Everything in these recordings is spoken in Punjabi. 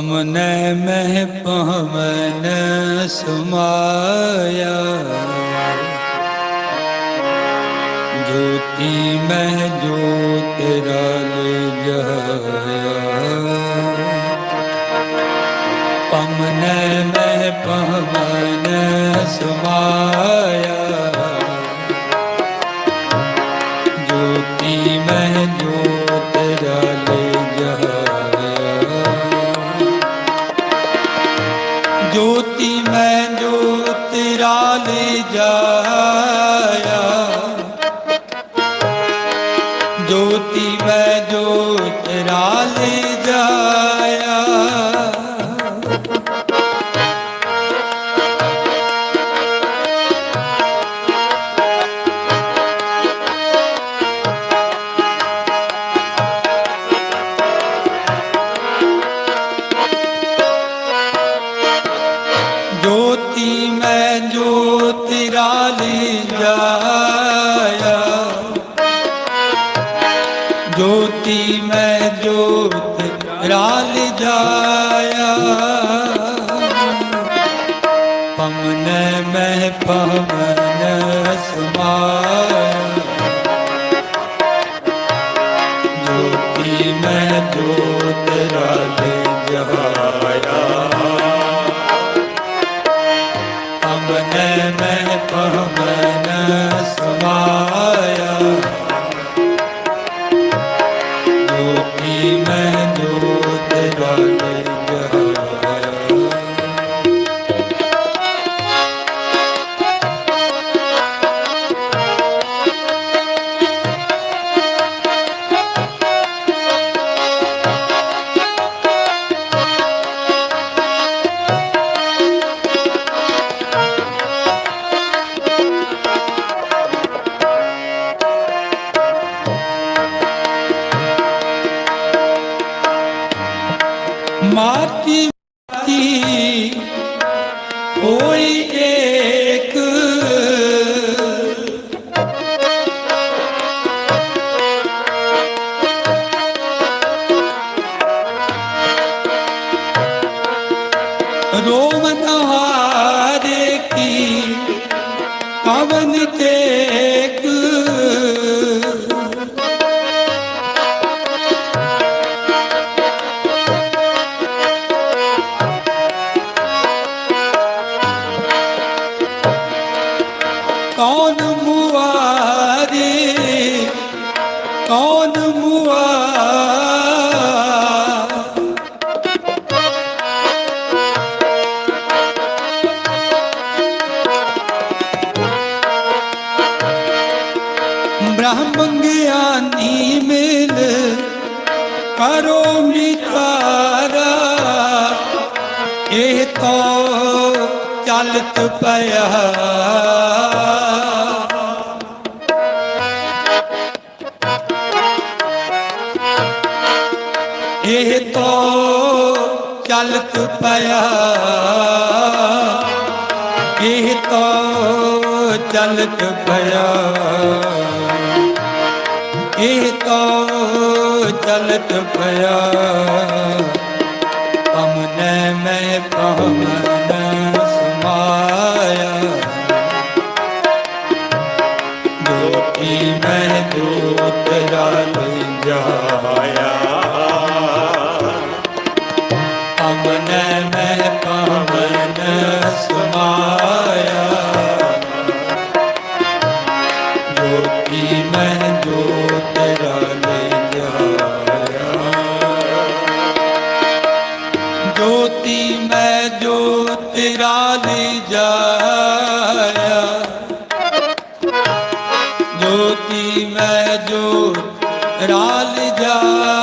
ਪਮਨੈ ਮਹਿ ਪਵਨ ਸਮਾਇਆ ਜੋਤੀ ਮਹਿ ਜੋਤ ਰਲ ਜਾਇਆ ਪਮਨੈ ਮਹਿ ਪਵਨ ਜਾ ਮੈਂ ਪਵਨ ਸਮਾਇਆ ਕੌਣ ਮੁਆਰੇ ਕੌਣ ਮੁਆ ਬ੍ਰਹਮ ਗਿਆਨੀ ਮਿਲ ਕਰੋ ਮਿਤਾਰਾ ਇਹ ਤਾਂ ਚਲਤ ਪਿਆ। ਤਾਂ ਚਲਤ ਪਿਆ। ਇਹ ਤਾਂ ਚਲਤ ਪਿਆ। ਇਹ ਤਾਂ ਚਲਤ ਪਿਆ। ਅਮਨੇ ਮੈਂ ਪਵਨ ਮੈਂ ਜੋਤ ਰਾਲ ਜਾਇਆ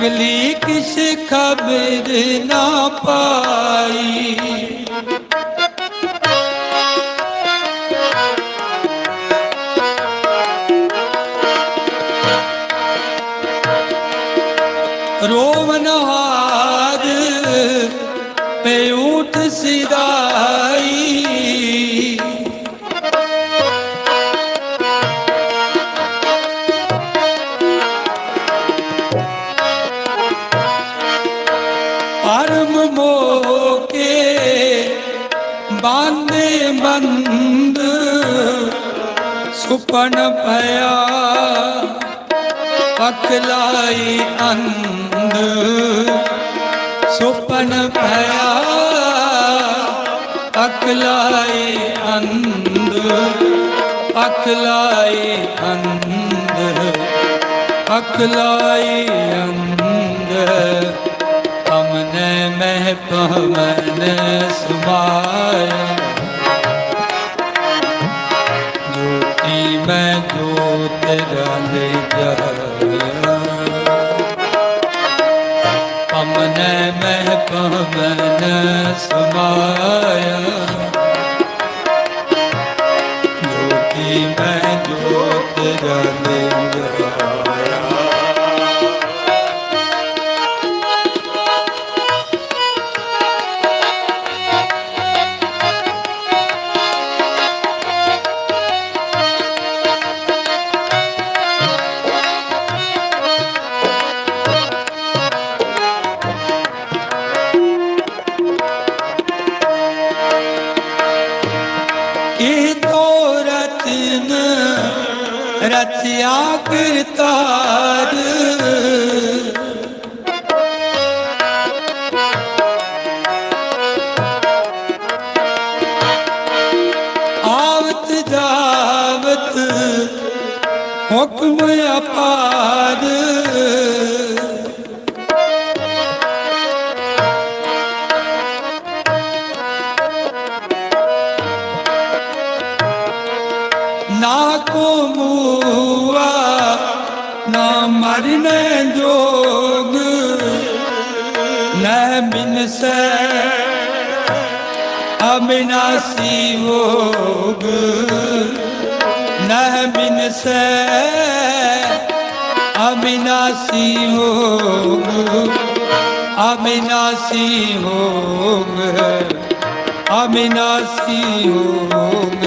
ਅਗਲੀ ਕਿਸ ਖਬਰ ਨਾ ਪਾਈ? ਰੋਵਨ ਹਾਰ ਪੇ ਉਠ ਸਿਦਾਈ ਸੁਪਨ ਭਇਆ ਪਕਲਾਈ ਅੰਧ। ਸੁਪਨ ਭਇਆ ਪਕਲਾਈ ਅੰਧ। ਪਕਲਾਈ ਅੰਧ ਪਕਲਾਈ ਅੰਧ। ਅਮਨ ਮਹਿ ਪਵਨ ਸਮਾਇਆ ਜੋਤ ਰੰਗ ਜਹਾਇਆ ਅਮਨ ਮਹਿ ਪਵਨ ਸਮਾਇਆ ਜੋਤੀ ਮੈਂ ਜੋਤ ਰੰਗ ਰਚਿਆ ਕਰਤਾਰ ਆਵਤ ਜਾਵਤ ਹੁਕਮ ਅਪਾਰ ਮਰਨੇ ਜੋਗ ਨੈ ਬਿਨਸੈ ਅਬਿਨਾਸੀ ਹੋਗ ਨਹਿ ਬਿਨਸੈ ਅਬਿਨਾਸੀ ਹੋਗ ਅਬਿਨਾਸੀ ਹੋਗ ਅਬਿਨਾਸੀ ਹੋਗ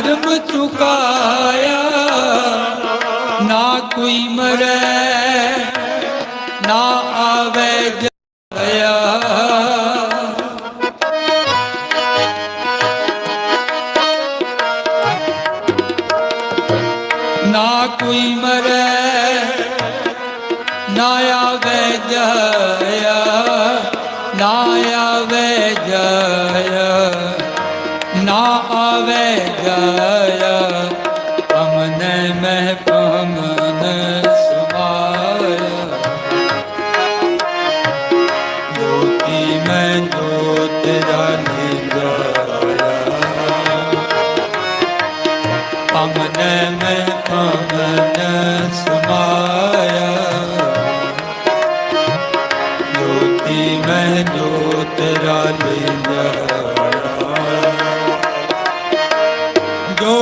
ਗੁਰ ਚੁਕਾਇਆ। ਨਾ ਕੋਈ ਮਰੈ, ਨਾ ਆਵੇ ਜਾਇਆ। ਨਾ ਕੋਈ ਮਰੈ, ਨਾ ਆਵੇ ਜਾਇਆ। ਨਾ ਆਵੇ ਜਾਇਆ। ਆਵੇ ਜਾਇਆ ਅਮਨ ਮਹਿ ਪਮਨ ਸਮਾਇਆ ਜੋਤੀ ਮੈਂ ਜੋਤ ਰਾਨੀ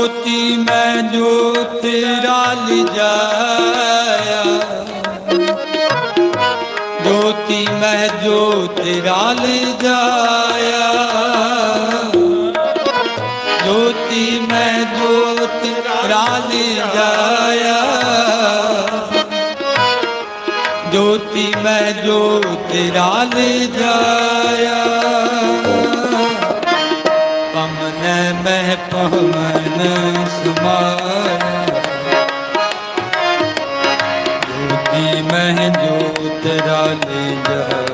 ਜੋਤੀ, ਮੈਂ ਜੋਤ ਰਲ ਜਾਇਆ ਜੋਤੀ, ਮੈਂ ਜੋਤ ਰਲ ਜਾਇਆ ਜੋਤੀ, ਮੈਂ ਜੋਤ ਰਲ ਜਾਇਆ ਜੋਤੀ, ਮੈਂ ਜੋਤ ਰਲ ਜਾਇਆ ਮੈਂ ਪਮਨ ਸਮਾਇਆ ਜੋਤੀ ਮੈਂ ਜੋਤ ਰਲ ਜਾਇਆ